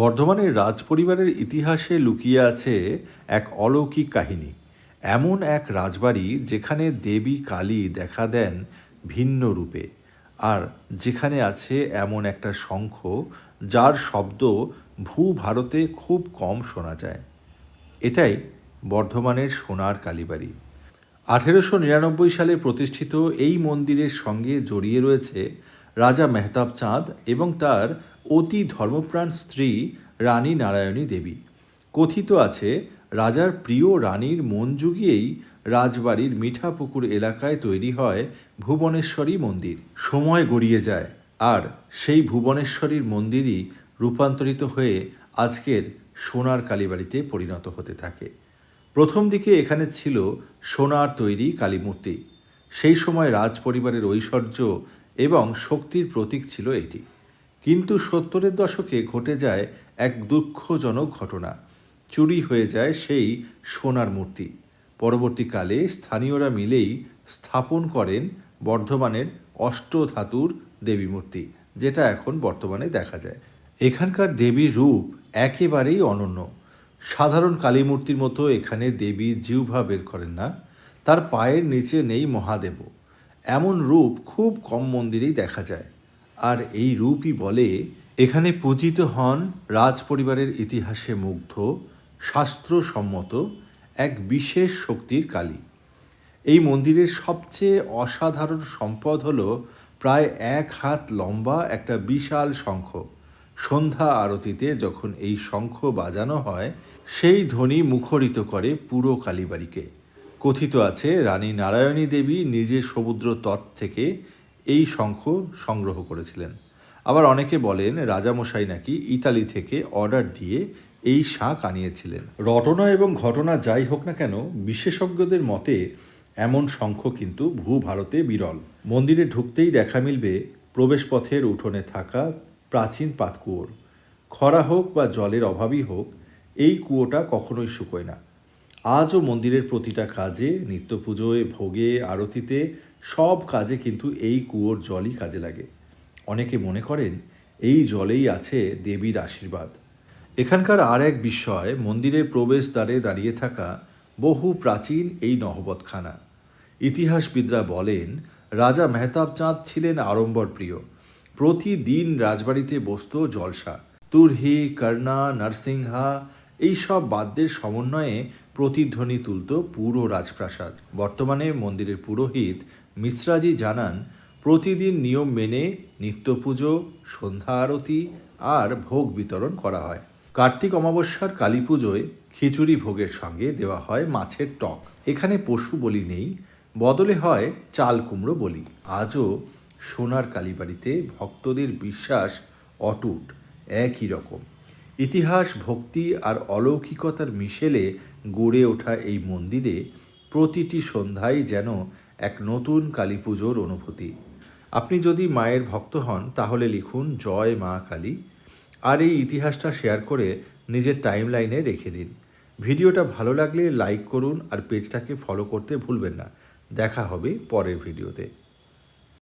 বর্ধমানের রাজপরিবারের ইতিহাসে লুকিয়ে আছে এক অলৌকিক কাহিনী। এমন এক রাজবাড়ি যেখানে দেবী কালী দেখা দেন ভিন্ন রূপে, আর যেখানে আছে এমন একটা শঙ্খ যার শব্দ ভূ ভারতে খুব কম শোনা যায়। এটাই বর্ধমানের সোনার কালীবাড়ি। আঠেরোশো নিরানব্বই সালে প্রতিষ্ঠিত এই মন্দিরের সঙ্গে জড়িয়ে রয়েছে রাজা মেহতাব চাঁদ এবং তার অতি ধর্মপ্রাণ স্ত্রী রানী নারায়ণী দেবী। কথিত আছে, রাজার প্রিয় রানীর মন জুগিয়েই রাজবাড়ির মিঠাপুকুর এলাকায় তৈরি হয় ভুবনেশ্বরী মন্দির। সময় গড়িয়ে যায়, আর সেই ভুবনেশ্বরীর মন্দিরই রূপান্তরিত হয়ে আজকের সোনার কালীবাড়িতে পরিণত হতে থাকে। প্রথম দিকে এখানে ছিল সোনার তৈরি কালীমূর্তি। সেই সময় রাজ পরিবারের ঐশ্বর্য এবং শক্তির প্রতীক ছিল এটি। কিন্তু সত্তরের দশকে ঘটে যায় এক দুঃখজনক ঘটনা। চুরি হয়ে যায় সেই সোনার মূর্তি। পরবর্তীকালে স্থানীয়রা মিলেই স্থাপন করেন বর্ধমানের অষ্টধাতুর দেবী মূর্তি, যেটা এখন বর্তমানে দেখা যায়। এখানকার দেবীর রূপ একেবারেই অনন্য। সাধারণ কালী মূর্তির মতো এখানে দেবী জিহ্বা বের করেন না। তার পায়ের নিচে নেই মহাদেব এমন রূপ খুব কম মন্দিরেই দেখা যায়। আর এই রূপই বলে, এখানে পূজিত হন রাজ পরিবারের ইতিহাসে মুগ্ধ, শাস্ত্রসম্মত এক বিশেষ শক্তির কালী। এই মন্দিরের সবচেয়ে অসাধারণ সম্পদ হল প্রায় এক হাত লম্বা একটা বিশাল শঙ্খ। সন্ধ্যা আরতিতে যখন এই শঙ্খ বাজানো হয়, সেই ধ্বনি মুখরিত করে পুরো কালীবাড়িকে। কথিত আছে, রানী নারায়ণী দেবী নিজে সমুদ্র তট থেকে এই শঙ্খ সংগ্রহ করেছিলেন। আবার অনেকে বলেন রাজামশাই নাকি ইতালি থেকে অর্ডার দিয়ে এই শাঁখ আনিয়েছিলেন। রটনা এবং ঘটনা যাই হোক না কেন, বিশেষজ্ঞদের মতে এমন শঙ্খ কিন্তু ভূ ভারতে বিরল। মন্দিরে ঢুকতেই দেখা মিলবে প্রবেশপথের উঠোনে থাকা প্রাচীন পাতকুয়োর খরা হোক বা জলের অভাবই হোক, এই কুয়োটা কখনোই শুকোয় না। আজও মন্দিরের প্রতিটা কাজে নিত্য পুজোয় ভোগে, আরতিতে সব কাজে কিন্তু এই কুয়োর জলই কাজে লাগে। অনেকে মনে করেন, এই জলেই আছে দেবীর আশীর্বাদ। এখানকার আর এক বিষয় মন্দিরের প্রবেশদ্বারে দাঁড়িয়ে থাকা বহু প্রাচীন এই নহবতখানা। ইতিহাসবিদরা বলেন, রাজা মেহতাব চাঁদ ছিলেন আড়ম্বর প্রিয় প্রতিদিন রাজবাড়িতে বসত জলসা। তুরহি, কর্ণা, নরসিংহা এইসব বাদ্যের সমন্বয়ে প্রতিধ্বনি তুলত পুরো রাজপ্রাসাদ। বর্তমানে মন্দিরের পুরোহিত মিশ্রাজি জানান, প্রতিদিন নিয়ম মেনে নিত্য পুজো সন্ধ্যা আরতি আর ভোগ বিতরণ করা হয়। কার্তিক অমাবস্যার কালী পুজোয় খিচুড়ি ভোগের সঙ্গে দেওয়া হয় মাছের টক। এখানে পশু বলি নেই, বদলে হয় চাল কুমড়ো বলি। আজও সোনার কালীবাড়িতে ভক্তদের বিশ্বাস অটুট, একই রকম। ইতিহাস, ভক্তি আর অলৌকিকতার মিশেলে গড়ে ওঠা এই মন্দিরে প্রতিটি সন্ধ্যায় যেন এক নতুন কালী পুজোর অনুভূতি। আপনি যদি মায়ের ভক্ত হন, তাহলে লিখুন, জয় মা কালী আর এই ইতিহাসটা শেয়ার করে নিজের টাইম লাইনে রেখে দিন। ভিডিওটা ভালো লাগলে লাইক করুন আর পেজটাকে ফলো করতে ভুলবেন না। দেখা হবে পরের ভিডিওতে।